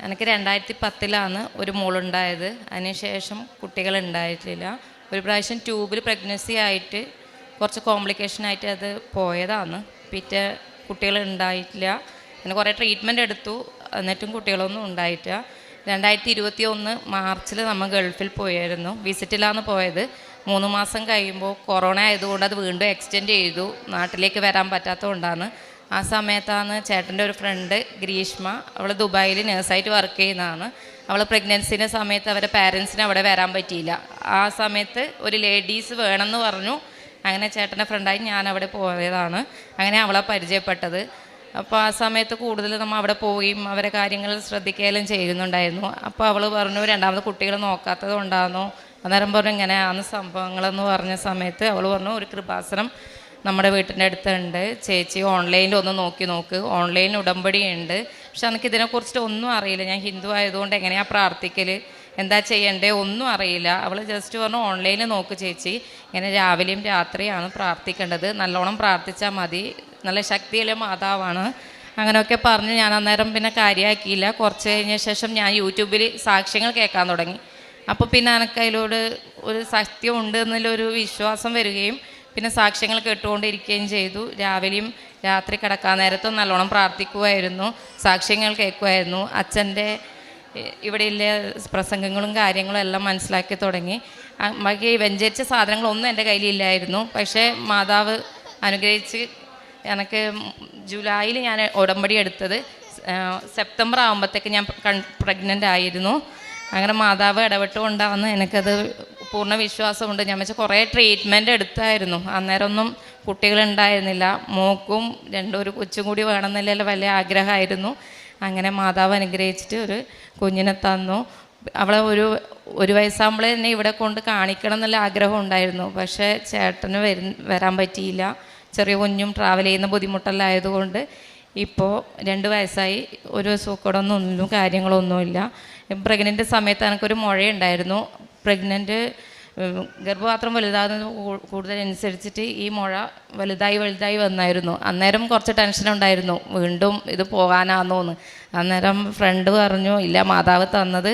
എനിക്ക് രണ്ടായിരത്തി പത്തിലാണ് ഒരു മോളുണ്ടായത്. അതിനുശേഷം കുട്ടികൾ ഉണ്ടായിട്ടില്ല ഒരു പ്രാവശ്യം ട്യൂബിൽ പ്രഗ്നൻസി ആയിട്ട് കുറച്ച് കോംപ്ലിക്കേഷൻ ആയിട്ട് അത് പോയതാണ്. പിറ്റേ കുട്ടികൾ ഉണ്ടായിട്ടില്ല പിന്നെ കുറേ ട്രീറ്റ്മെന്റ് എടുത്തു. എന്നിട്ടും കുട്ടികളൊന്നും ഉണ്ടായിട്ടില്ല. രണ്ടായിരത്തി ഇരുപത്തി ഒന്ന് മാർച്ചിൽ നമ്മൾ ഗൾഫിൽ പോയായിരുന്നു. വിസിറ്റിലാണ് പോയത്. മൂന്ന് മാസം കഴിയുമ്പോൾ കൊറോണ ആയതുകൊണ്ട് അത് വീണ്ടും എക്സ്റ്റെൻഡ് ചെയ്തു. നാട്ടിലേക്ക് വരാൻ പറ്റാത്തതുകൊണ്ടാണ്. ആ സമയത്താണ് ചേട്ടന്റെ ഒരു ഫ്രണ്ട് ഗ്രീഷ്മ. അവൾ ദുബായിൽ നേഴ്സായിട്ട് വർക്ക് ചെയ്യുന്നതാണ്. അവൾ പ്രഗ്നൻസിന്റെ സമയത്ത് അവരുടെ പാരൻസിന് അവിടെ വരാൻ പറ്റിയില്ല. ആ സമയത്ത് ഒരു ലേഡീസ് വേണമെന്ന് പറഞ്ഞു. അങ്ങനെ ചേട്ടന്റെ ഫ്രണ്ടായി ഞാൻ അവിടെ പോയതാണ്. അങ്ങനെ അവളെ പരിചയപ്പെട്ടത്. അപ്പോൾ ആ സമയത്ത് കൂടുതൽ നമ്മൾ അവിടെ പോവുകയും അവരെ കാര്യങ്ങൾ ശ്രദ്ധിക്കുകയും ചെയ്യുന്നുണ്ടായിരുന്നു. അപ്പോൾ അവൾ പറഞ്ഞു രണ്ടാമത് കുട്ടികൾ നോക്കാത്തത് കൊണ്ടാണോ അന്നേരം പറഞ്ഞു ഇങ്ങനെയാണ് സംഭവങ്ങളെന്ന് പറഞ്ഞ സമയത്ത് അവൾ പറഞ്ഞു ഒരു കൃപാസനം നമ്മുടെ വീട്ടിന്റെ അടുത്തുണ്ട്. ചേച്ചി ഓൺലൈനിൽ ഒന്ന് നോക്കി നോക്ക്. ഓൺലൈനിൽ ഉടമ്പടി ഉണ്ട് പക്ഷെ എനിക്ക് ഇതിനെക്കുറിച്ചിട്ട് ഒന്നും അറിയില്ല. ഞാൻ ഹിന്ദു ആയതുകൊണ്ട് എങ്ങനെയാണ് പ്രാർത്ഥിക്കൽ എന്താ ചെയ്യണ്ടേ? ഒന്നും അറിയില്ല. അവൾ ജസ്റ്റ് പറഞ്ഞു ഓൺലൈനിൽ നോക്ക് ചേച്ചി. ഇങ്ങനെ രാവിലെയും രാത്രിയാണ് പ്രാർത്ഥിക്കേണ്ടത്. നല്ലോണം പ്രാർത്ഥിച്ചാൽ മതി. നല്ല ശക്തിയുള്ള മാതാവാണ്. അങ്ങനെയൊക്കെ പറഞ്ഞ് ഞാൻ അന്നേരം പിന്നെ കാര്യമാക്കിയില്ല കുറച്ച് കഴിഞ്ഞ ശേഷം ഞാൻ യൂട്യൂബിൽ സാക്ഷ്യങ്ങൾ കേൾക്കാൻ തുടങ്ങി. അപ്പോൾ പിന്നെ എനിക്ക് അതിലോട് ഒരു സത്യം ഉണ്ട് എന്നുള്ളൊരു വിശ്വാസം വരികയും പിന്നെ സാക്ഷ്യങ്ങൾ കേട്ടുകൊണ്ടിരിക്കുകയും ചെയ്തു. രാവിലെയും രാത്രി കിടക്കാൻ നേരത്തും നല്ലോണം പ്രാർത്ഥിക്കുമായിരുന്നു സാക്ഷ്യങ്ങൾ കേൾക്കുമായിരുന്നു അച്ഛന്റെ ഇവിടെയുള്ള പ്രസംഗങ്ങളും കാര്യങ്ങളും എല്ലാം മനസ്സിലാക്കി തുടങ്ങി. ബാക്കി വെഞ്ചരിച്ച സാധനങ്ങളൊന്നും എന്റെ കയ്യിലില്ലായിരുന്നു. പക്ഷേ മാതാവ് അനുഗ്രഹിച്ച് എനിക്ക് ജൂലൈയിൽ ഞാൻ ഉടമ്പടി എടുത്തത്. സെപ്റ്റംബർ ആകുമ്പോഴത്തേക്ക് ഞാൻ പ്രഗ്നന്റ് ആയിരുന്നു. അങ്ങനെ മാതാവ് ഇടപെട്ടുകൊണ്ടാണ് എനിക്കത് പൂർണ വിശ്വാസമുണ്ട് ഞാൻ വെച്ചാൽ കുറേ ട്രീറ്റ്മെന്റ് എടുത്തായിരുന്നു. അന്നേരമൊന്നും കുട്ടികളുണ്ടായിരുന്നില്ല. മോക്കും രണ്ടും ഒരു കൊച്ചും കൂടി വേണമെന്നില്ല വലിയ ആഗ്രഹമായിരുന്നു. അങ്ങനെ മാതാവ് അനുഗ്രഹിച്ചിട്ട് ഒരു കുഞ്ഞിനെ തന്നു. അവളെ ഒരു ഒരു വയസ്സാകുമ്പോഴേ തന്നെ ഇവിടെ കൊണ്ട് കാണിക്കണം എന്നുള്ള ആഗ്രഹം ഉണ്ടായിരുന്നു. പക്ഷേ ചേട്ടന് വരു വരാൻ പറ്റിയില്ല. ചെറിയ കുഞ്ഞും ട്രാവൽ ചെയ്യുന്ന ബുദ്ധിമുട്ടെല്ലാം ആയതുകൊണ്ട് ഇപ്പോൾ രണ്ട് വയസ്സായി. ഒരു സൂക്കടൊന്നും ഒന്നും കാര്യങ്ങളൊന്നുമില്ല. പ്രഗ്നന്റ് സമയത്ത് എനിക്കൊരു മുഴയുണ്ടായിരുന്നു. പ്രഗ്നന്റ് ഗർഭപാത്രം വലുതാകുന്നത് കൂടുതലനുസരിച്ചിട്ട് ഈ മുഴ വലുതായി വലുതായി വന്നായിരുന്നു. അന്നേരം കുറച്ച് ടെൻഷൻ ഉണ്ടായിരുന്നു. വീണ്ടും ഇത് പോകാനാന്നോന്ന്. അന്നേരം ഫ്രണ്ട് പറഞ്ഞു ഇല്ല മാതാവ് തന്നത്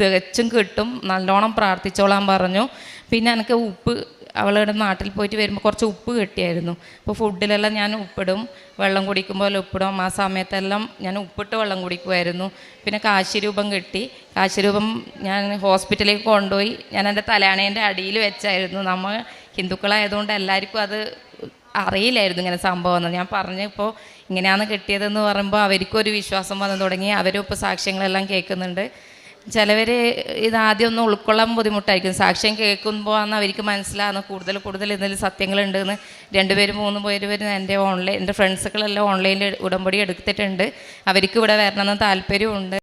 തികച്ചും കിട്ടും. നല്ലോണം പ്രാർത്ഥിച്ചോളാൻ പറഞ്ഞു. പിന്നെ എനിക്ക് ഉപ്പ് അവളുടെ നാട്ടിൽ പോയിട്ട് വരുമ്പോൾ കുറച്ച് ഉപ്പ് കിട്ടിയായിരുന്നു. അപ്പോൾ ഫുഡിലെല്ലാം ഞാൻ ഉപ്പിടും. വെള്ളം കുടിക്കുമ്പോൾ ഉപ്പിടും. ആ സമയത്തെല്ലാം ഞാൻ ഉപ്പിട്ട് വെള്ളം കുടിക്കുമായിരുന്നു പിന്നെ കാശിരൂപം കിട്ടി. കാശിരൂപം ഞാൻ ഹോസ്പിറ്റലിലേക്ക് കൊണ്ടുപോയി. ഞാൻ എന്റെ തലയാണേന്റെ അടിയിൽ വെച്ചായിരുന്നു. നമ്മൾ ഹിന്ദുക്കളായതുകൊണ്ട് എല്ലാവർക്കും അത് അറിയില്ലായിരുന്നു ഇങ്ങനെ സംഭവം എന്ന്. ഞാൻ പറഞ്ഞപ്പോൾ ഇങ്ങനെയാണ് കിട്ടിയതെന്ന് പറയുമ്പോൾ അവർക്കും ഒരു വിശ്വാസം വന്നു തുടങ്ങി. അവരും ഇപ്പോൾ സാക്ഷ്യങ്ങളെല്ലാം കേൾക്കുന്നുണ്ട്. ചിലവർ ആദ്യം ഒന്ന് ഉൾക്കൊള്ളാൻ ബുദ്ധിമുട്ടായിരിക്കും. സാക്ഷ്യം കേൾക്കുമ്പോൾ ആണ് അവർക്ക് മനസ്സിലാകുന്ന കൂടുതൽ കൂടുതൽ ഇതിൽ സത്യങ്ങളുണ്ടെന്ന്. രണ്ടുപേരും മൂന്ന് പേര് എന്റെ ഓൺലൈൻ എന്റെ ഫ്രണ്ട്സുകളെല്ലാം ഓൺലൈനിൽ ഉടമ്പടി എടുത്തിട്ടുണ്ട്. അവർക്ക് ഇവിടെ വരണമെന്ന് താല്പര്യമുണ്ട്